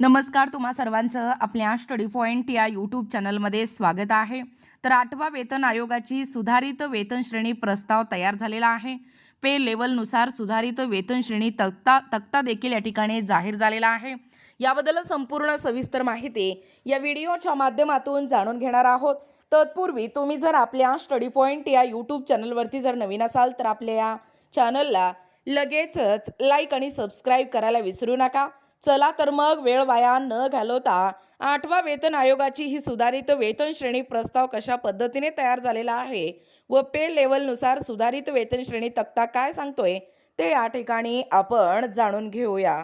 नमस्कार तुम्हा सर्वांचं आपल्या स्टडी पॉईंट या यूट्यूब चॅनलमध्ये स्वागत आहे. तर आठवा वेतन आयोगाची सुधारित वेतन श्रेणी प्रस्ताव तयार झालेला आहे. पे लेवलनुसार सुधारित वेतन श्रेणी तक्ता तक्ता देखील या ठिकाणी जाहीर झालेला आहे. याबद्दल संपूर्ण सविस्तर माहिती या व्हिडिओच्या माध्यमातून जाणून घेणार आहोत. तत्पूर्वी तुम्ही जर आपल्या स्टडी पॉईंट या यूट्यूब चॅनलवरती जर नवीन असाल तर आपल्या या चॅनलला लगेचच लाईक आणि सबस्क्राईब करायला विसरू नका. चला तर मग वेळ वाया न घालवता आठवा वेतन आयोगाची ही सुधारित वेतन श्रेणी प्रस्ताव कशा पद्धतीने तयार झालेला आहे व पे लेवलनुसार सुधारित वेतन श्रेणी तक्ता काय सांगतोय ते या ठिकाणी आपण जाणून घेऊया.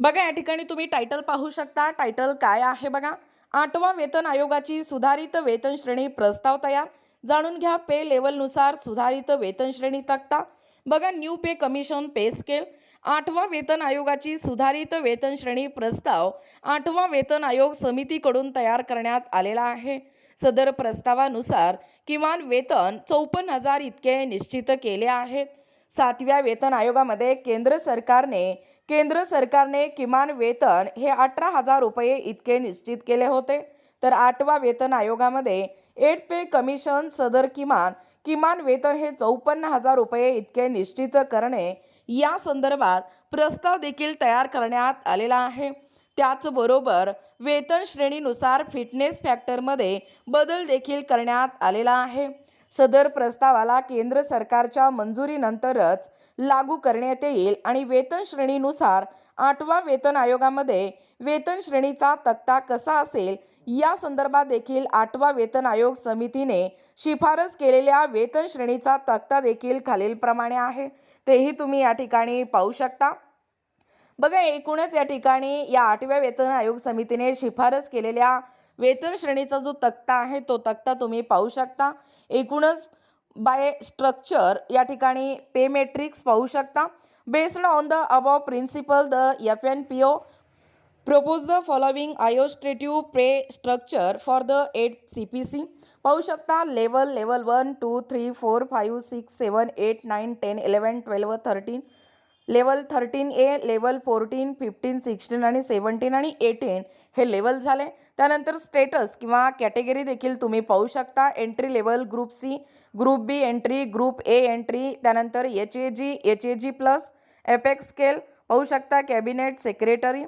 बघा या ठिकाणी तुम्ही टायटल पाहू शकता. टायटल काय आहे बघा? आठवा वेतन आयोगाची सुधारित वेतन श्रेणी प्रस्ताव तयार. जाणून घ्या पे लेवलनुसार सुधारित वेतन श्रेणी तक्ता. बघा new pay commission pay scale. आठवा वेतन आयोगाची सुधारित वेतन श्रेणी प्रस्ताव आठवा वेतन आयोग समितीकडून तयार करण्यात आलेला आहे. सदर प्रस्तावानुसार किमान वेतन चौपन्न हजार इतके निश्चित केले आहेत सातव्या वेतन आयोगामध्ये केंद्र सरकारने केंद्र सरकारने किमान वेतन हे अठरा हजार रुपये इतके निश्चित केले होते. तर आठवा वेतन आयोगामध्ये एट पे कमिशन सदर किमान किमान वेतन हे चौपन्न हजार रुपये इतके निश्चित करणे या संदर्भात प्रस्ताव देखील तयार करण्यात आलेला आहे. त्याचबरोबर वेतन श्रेणीनुसार फिटनेस फॅक्टरमध्ये बदल देखील करण्यात आलेला आहे. सदर प्रस्तावाला केंद्र सरकारच्या मंजुरीनंतरच लागू करण्यात येईल आणि वेतन श्रेणीनुसार आठवा वेतन आयोगामध्ये वेतन श्रेणीचा तक्ता कसा असेल या संदर्भात देखील आठवा वेतन आयोग समितीने शिफारस केलेल्या वेतन श्रेणीचा तक्ता देखील खालीलप्रमाणे आहे. तेही तुम्ही या ठिकाणी पाहू शकता. बघा एकूणच या ठिकाणी या आठव्या वेतन आयोग समितीने शिफारस केलेल्या वेतन श्रेणीचा जो तक्ता आहे तो तक्ता तुम्ही पाहू शकता. एकूणच बाय स्ट्रक्चर या ठिकाणी पे मेट्रिक्स पाहू शकता. Based on the above principle the F N P O propose the following illustrative pay structure for the eight C P C पाहू शकता level level one two three four five six seven eight nine ten eleven twelve thirteen level thirteen A level fourteen fifteen sixteen आणि seventeen आणि eighteen हे level झाले. त्यानंतर status किंवा category देखील तुम्ही पाहू शकता. Entry level group C group B entry group A entry त्यानंतर H A G H A G plus apex scale पाहू शकता cabinet secretary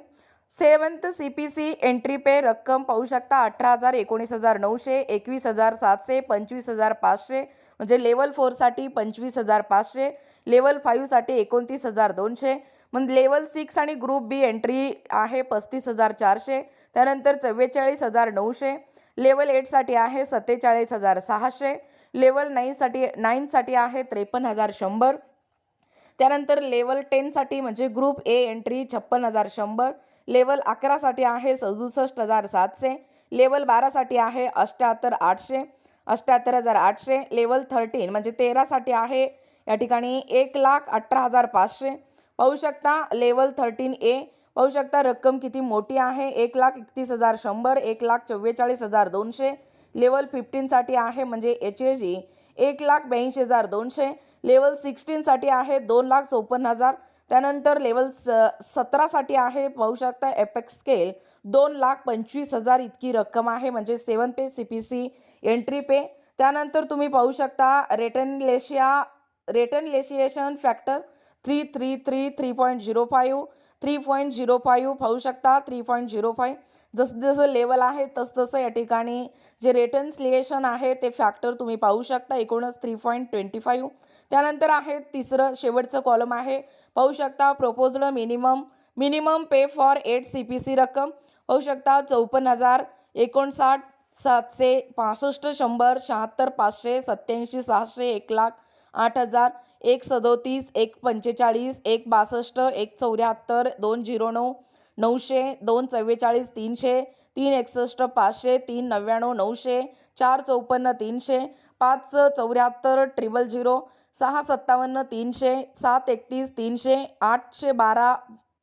seventh C P C entry pay रक्कम पाहू शकता अठरा हजार एकोणीस हजार नऊशे एकवीस हजार सातशे पंचवीस हजार पाचशे म्हणजे लेवल फोरसाठी पंचवीस हजार पाचशे लेवल फाईव्हसाठी एकोणतीस हजार दोनशे मग लेवल सिक्स आणि ग्रुप बी एंट्री आहे पस्तीस हजार चारशे त्यानंतर चव्वेचाळीस हजार नऊशे लेवल एटसाठी आहे सत्तेचाळीस हजार सहाशे लेवल नाईनसाठी नाईनसाठी आहे त्रेपन्न हजार शंभर त्यानंतर लेवल टेनसाठी म्हणजे ग्रुप ए एंट्री छप्पन हजार शंभर लेवल अकरासाठी आहे सदुसष्ट हजार सातशे. लेवल बारासाठी आहे अष्ट्याहत्तर आठशे. अष्ट्याहत्तर हजार आठशे. लेवल थर्टीन म्हणजे तेरासाठी आहे या ठिकाणी एक लाख अठरा हजार पाचशे. पाहू शकता लेवल थर्टीन ए पाहू शकता रक्कम किती मोठी आहे? एक लाख एकतीस हजार शंभर एक लाख चव्वेचाळीस हजार दोनशे. लेवल फिफ्टीनसाठी आहे म्हणजे एच ए जी एक लाख ब्याऐंशी हजार दोनशे. लेवल सिक्स्टीनसाठी आहे दोन लाख चौपन्न हजार. त्यानंतर लेवल स सतरासाठी आहे पाहू शकता एपेक्स स्केल. दोन लाख पंचवीस हजार इतकी रक्कम आहे म्हणजे seven pay C P C entry pay. त्यानंतर तुम्ही पाहू शकता रेटनलेशिया rationalisation factor three three three three point zero five three point zero five पाहू शकता थ्री पॉईंट झिरो फाईव्ह. जसं जसं लेवल आहे तसं तसं या ठिकाणी जे रेटन्सलिएशन आहे ते फॅक्टर तुम्ही पाहू शकता. एकूणच थ्री पॉईंट ट्वेंटी फाईव्ह त्यानंतर आहे तिसरं शेवटचं कॉलम आहे. पाहू शकता proposed minimum minimum pay for eight C P C रक्कम. पाहू शकता चौपन्न हजार एकोणसाठ सातशे पासष्ट शंभर शहात्तर पाचशे सत्त्याऐंशी सहाशे एक लाख आठ हजार एक सदोतीस एक पंचेचाळीस एक बासष्ट एक चौऱ्याहत्तर दोन झिरो नऊ. नऊशे दोन चव्वेचाळीस तीनशे तीन एकसष्ट पाचशे तीन नव्याण्णव नऊशे चार चौपन्न तीनशे पाच चौऱ्याहत्तर ट्रिपल झिरो सहा सत्तावन्न तीनशे सात एकतीस तीनशे आठशे बारा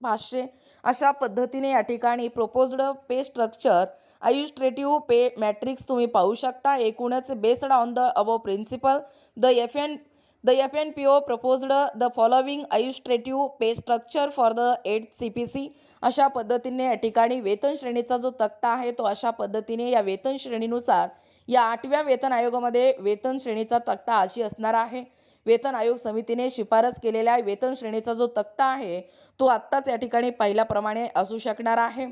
पाचशे अशा पद्धतीने या ठिकाणी proposed pay structure illustrative pay matrix तुम्ही पाहू शकता. एकूणच based on the above principle the F N the F N P O proposed the following illustrative pay structure for the eight C P C अशा पद्धतीने या ठिकाणी वेतन श्रेणीचा जो तक्ता आहे तो अशा पद्धतीने या वेतन श्रेणीनुसार या आठव्या वेतन आयोगामध्ये वेतन श्रेणीचा तक्ता अशी असणार आहे. वेतन आयोग समितीने शिफारस केलेल्या वेतन श्रेणीचा जो तक्ता आहे तो आत्ताच या ठिकाणी पहिल्याप्रमाणे असू शकणार आहे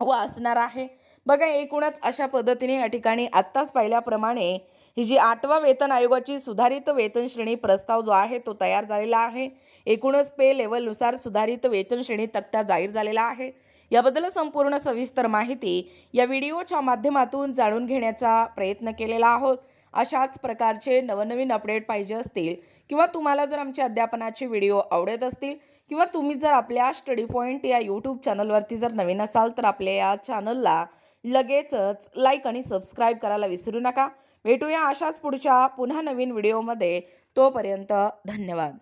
व असणार आहे. बघा एकूणच अशा पद्धतीने या ठिकाणी आत्ताच पाहिल्याप्रमाणे ही जी आठवा वेतन आयोगाची सुधारित वेतन श्रेणी प्रस्ताव जो आहे तो तयार झालेला आहे. एकूणच पे लेवलनुसार सुधारित वेतन श्रेणी तक्ता जाहीर झालेला आहे. याबद्दल संपूर्ण सविस्तर माहिती या व्हिडिओच्या माध्यमातून जाणून घेण्याचा प्रयत्न केलेला आहोत. अशाच प्रकारचे नवनवीन अपडेट पाहिजे असतील किंवा तुम्हाला जर आमच्या अध्यापनाचे व्हिडिओ आवडत असतील किंवा तुम्ही जर आपल्या स्टडी पॉईंट या यूट्यूब चॅनलवरती जर नवीन असाल तर आपल्या या चॅनलला लगेचच लाईक आणि सबस्क्राईब करायला विसरू नका. भेटूया अशाच पुढच्या पुन्हा नवीन व्हिडिओमध्ये. तोपर्यंत धन्यवाद.